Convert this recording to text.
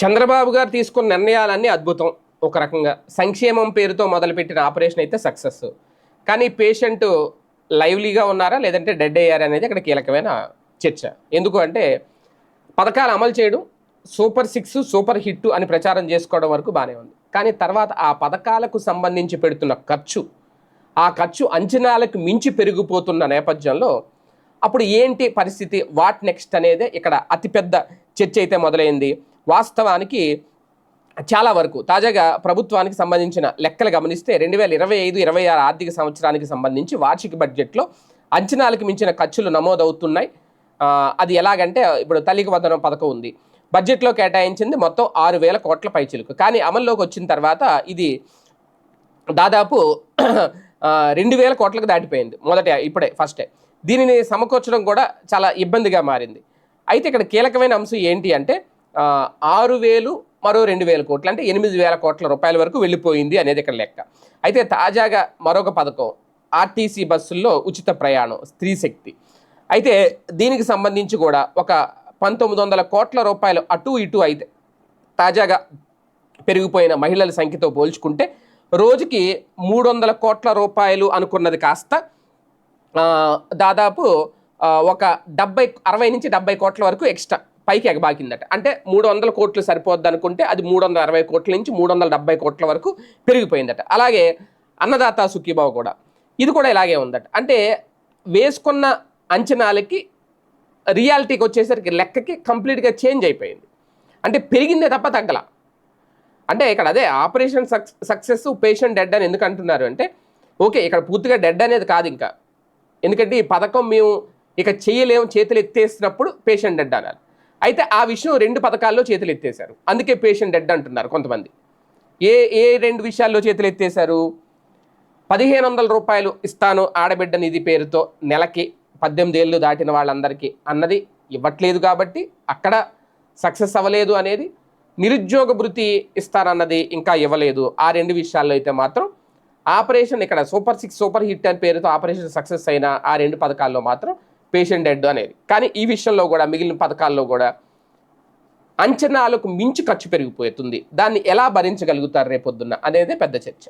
చంద్రబాబు గారు తీసుకున్న నిర్ణయాలన్నీ అద్భుతం ఒక రకంగా. సంక్షేమం పేరుతో మొదలుపెట్టిన ఆపరేషన్ అయితే సక్సెస్. కానీ పేషెంట్ లైవ్లీగా ఉన్నారా? లేదంటే డెడ్ అయ్యారా అనేది అక్కడ కీలకమైన చర్చ. ఎందుకు అంటే పథకాలు అమలు చేయడం సూపర్ సిక్స్ సూపర్ హిట్ అని ప్రచారం చేసుకోవడం వరకు బాగానే ఉంది. కానీ తర్వాత ఆ పథకాలకు సంబంధించి పెడుతున్న ఖర్చు ఆ ఖర్చు అంచనాలకు మించి పెరిగిపోతున్న నేపథ్యంలో అప్పుడు ఏంటి పరిస్థితి? వాట్ నెక్స్ట్ అనేది ఇక్కడ అతిపెద్ద చర్చ అయితే మొదలైంది. వాస్తవానికి చాలా వరకు తాజాగా ప్రభుత్వానికి సంబంధించిన లెక్కలు గమనిస్తే రెండు వేల ఇరవై ఐదు ఇరవై ఆరు ఆర్థిక సంవత్సరానికి సంబంధించి వార్షిక బడ్జెట్లో అంచనాలకు మించిన ఖర్చులు నమోదవుతున్నాయి. అది ఎలాగంటే ఇప్పుడు తల్లికి వందనం పథకం ఉంది. బడ్జెట్లో కేటాయించింది మొత్తం ఆరు వేల కోట్ల పైచిలుకు. కానీ అమల్లోకి వచ్చిన తర్వాత ఇది దాదాపు రెండు వేల కోట్లకు దాటిపోయింది. మొదట ఇప్పుడే ఫస్టే. దీనిని సమకూర్చడం కూడా చాలా ఇబ్బందిగా మారింది. అయితే ఇక్కడ కీలకమైన అంశం ఏంటి అంటే ఆరు వేలు మరో రెండు వేల కోట్లు అంటే ఎనిమిది వేల కోట్ల రూపాయల వరకు వెళ్ళిపోయింది అనేది ఇక్కడ లెక్క. అయితే తాజాగా మరొక పథకం ఆర్టీసీ బస్సుల్లో ఉచిత ప్రయాణం స్త్రీ శక్తి. అయితే దీనికి సంబంధించి కూడా ఒక పంతొమ్మిది వందల కోట్ల రూపాయలు అటు ఇటు అయితే తాజాగా పెరిగిపోయిన మహిళల సంఖ్యతో పోల్చుకుంటే రోజుకి మూడు వందల కోట్ల రూపాయలు అనుకున్నది కాస్త దాదాపు ఒక డెబ్బై అరవై నుంచి డెబ్బై కోట్ల వరకు ఎక్స్ట్రా. పైకి ఎగబాకిందట. అంటే మూడు వందల కోట్లు సరిపోద్ది అనుకుంటే అది మూడు వందల అరవై కోట్ల నుంచి మూడు వందల డెబ్బై కోట్ల వరకు పెరిగిపోయిందట. అలాగే అన్నదాత సుఖీబాబు కూడా. ఇది కూడా ఇలాగే ఉందట. అంటే వేసుకున్న అంచనాలకి రియాలిటీకి వచ్చేసరికి లెక్కకి కంప్లీట్గా చేంజ్ అయిపోయింది. అంటే పెరిగిందే తప్ప తగ్గల. అంటే ఇక్కడ అదే ఆపరేషన్ సక్స్ సక్సెస్ పేషెంట్ డెడ్ అని ఎందుకు అంటున్నారు అంటే ఓకే ఇక్కడ పూర్తిగా డెడ్ అనేది కాదు ఇంకా. ఎందుకంటే ఈ పథకం మేము ఇక చేయలేము చేతులు ఎత్తేసినప్పుడు పేషెంట్ డెడ్ అనాలి అయితే ఆ విషయం రెండు పథకాల్లో చేతులు ఎత్తేశారు. అందుకే పేషెంట్ డెడ్ అంటున్నారు కొంతమంది. ఏ ఏ రెండు విషయాల్లో చేతులు ఎత్తేశారు? పదిహేను వందల రూపాయలు ఇస్తాను ఆడబిడ్డ నిధి పేరుతో నెలకి పద్దెనిమిది ఏళ్ళు దాటిన వాళ్ళందరికీ అన్నది ఇవ్వట్లేదు కాబట్టి అక్కడ సక్సెస్ అవ్వలేదు అనేది నిరుద్యోగ భృతి ఇస్తారన్నది ఇంకా ఇవ్వలేదు. ఆ రెండు విషయాల్లో అయితే మాత్రం ఆపరేషన్ ఇక్కడ సూపర్ సిక్స్ సూపర్ హిట్ అని పేరుతో ఆపరేషన్ సక్సెస్ అయిన ఆ రెండు పథకాల్లో మాత్రం పేషెంట్ డెడ్ అనేది. కానీ ఈ విషయంలో కూడా మిగిలిన పథకాల్లో కూడా అంచనాలకు మించి ఖర్చు పెరిగిపోతుంది. దాన్ని ఎలా భరించగలుగుతారు రేపొద్దున్న అనేది పెద్ద చర్చ.